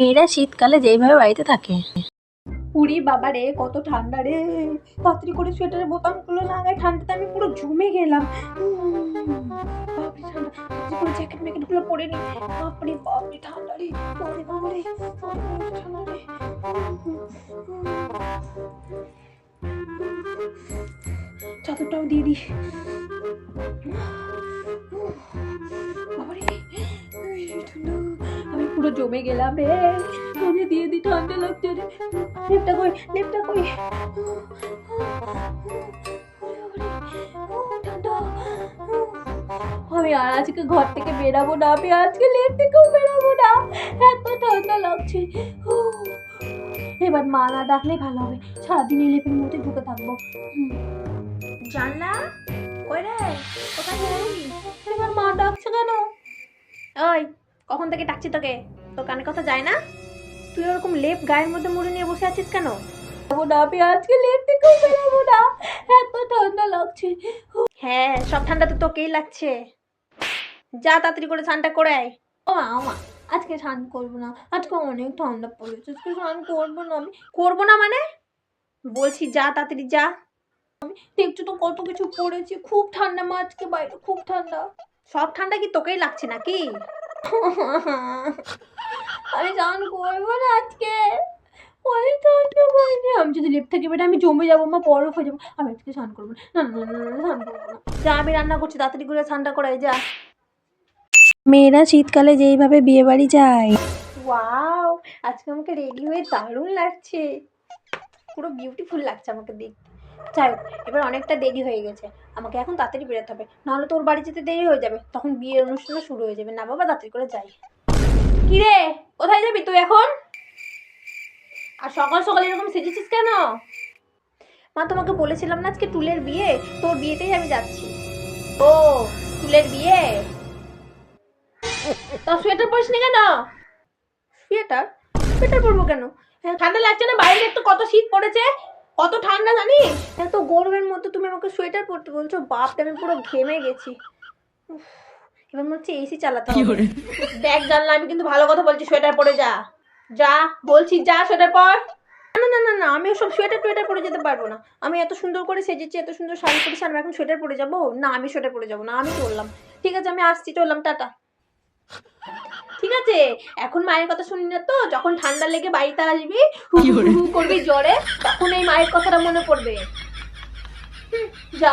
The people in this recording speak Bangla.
মেয়েরা শীতকালে যেইভাবে বাড়িতে থাকে। পুরি বাবা রে, কত ঠান্ডা রে। তাড়াতাড়ি করে সোয়েটারের বোতামগুলো লাগাই ঠান্ডাতে আমি পুরো জমে গেলাম। জ্যাকেট ম্যাকেটগুলো পরে নি। বাপরে বাপরে, ঠান্ডা রে। বাপরে বাপরে, ঠান্ডা রে। চাদরটাও দিয়ে ঠান্ডা। পুরো জমে গেলাম রে। আমি দিয়ে দিই ঠান্ডা লাগছে রে লেপটা কই লেপটা কই? আমি আর আজকে ঘর থেকে বেরাবো না আমি আজকে লেপ থেকেও বেরাবো না। এত ঠান্ডা লাগছে। এবার মা না ডাকলে ভালো হবে। সারাদিন এই লেপের মধ্যে ঢুকে থাকব। জানলা? কই রে? কোথায় এবার মা ওই কখন থেকে ডাকছি তোকে? তোর কানে কথা যায় না? তুই ওরকম লেপ গায়ের মধ্যে মুড়ে নিয়ে বসে আছিস কেন? যাব না আমি আজকে লেপ থেকেও বেরাবো না এত ঠান্ডা লাগছে। হ্যাঁ সব ঠান্ডা তো তোকেই লাগছে। যা তাড়াতাড়ি করে স্নানটা করে আয়। ও মা ও মা আজকে স্নান করব না। আজকে অনেক ঠান্ডা পড়েছে আজকে স্নান করব না আমি। করব না মানে? বলছি যা তাড়াতাড়ি যা। দেখছ তো কত কিছু পড়েছি খুব ঠান্ডা মা আজকে বাইরে খুব ঠান্ডা। সব ঠান্ডা কি তোকেই লাগছে নাকি? আমি স্নান করব না আজকে অনেক ঠান্ডা বাইরে আমি যদি লেপ থেকে বেটা আমি জমে যাব মা বরফ হয়ে যাব। আমি আজকে স্নান করব না। না না, স্নান করব না। যা আমি রান্না করছি তাড়াতাড়ি করে স্নানটা করাই যা। মেয়েরা শীতকালে যেইভাবে বিয়ে বাড়ি যায়। ওয়াও আজকে আমাকে রেডি হয়ে দারুণ লাগছে। পুরো বিউটিফুল লাগছে আমাকে দেখতে। যাই হোক, এবার অনেকটা দেরি হয়ে গেছে। আমাকে এখন তাড়াতাড়ি বেরোতে হবে নাহলে তোর বাড়ি যেতে দেরি হয়ে যাবে। তখন বিয়ের অনুষ্ঠানটা শুরু হয়ে যাবে। না বাবা তাড়াতাড়ি করে যাই। কি রে কোথায় যাবি তুই এখন? আর সকাল সকাল এরকম সেজেছিস কেন? মা তোমাকে বলেছিলাম না আজকে টুলের বিয়ে? তোর বিয়েতেই আমি যাচ্ছি। ও টুলের বিয়ে? তা সোয়েটার পরিস নি কেন? সোয়েটার? সোয়েটার পরবো কেন? হ্যাঁ, ঠান্ডা লাগছে না? বাইরে একটু কত শীত পড়েছে? কত ঠান্ডা জানিস? এত গরমের মধ্যে তুমি আমাকে সোয়েটার পরতে বলছো বাপটা আমি পুরো ঘেমে গেছি। এবার মনে হচ্ছে এসি চালাতে হবে। দেখ জানলা আমি কিন্তু ভালো কথা বলছি সোয়েটার পরে যা। যা বলছি যা সোয়েটার পর। না না না না আমি ওসব সোয়েটার টোয়েটার পরে যেতে পারব না। আমি এত সুন্দর করে সেজেছি এত সুন্দর শাড়ি পরেছি আমি এখন সোয়েটার পরে যাব? না আমি সোয়েটার পরে যাব না আমি চললাম ঠিক আছে আমি আসছি চললাম টাটা। ঠিক আছে এখন মায়ের কথা শুনি না তো যখন ঠান্ডা লেগে বাড়িতে আসবি হু করবি জ্বরে তখন এই মায়ের কথাটা মনে পড়বে। যা।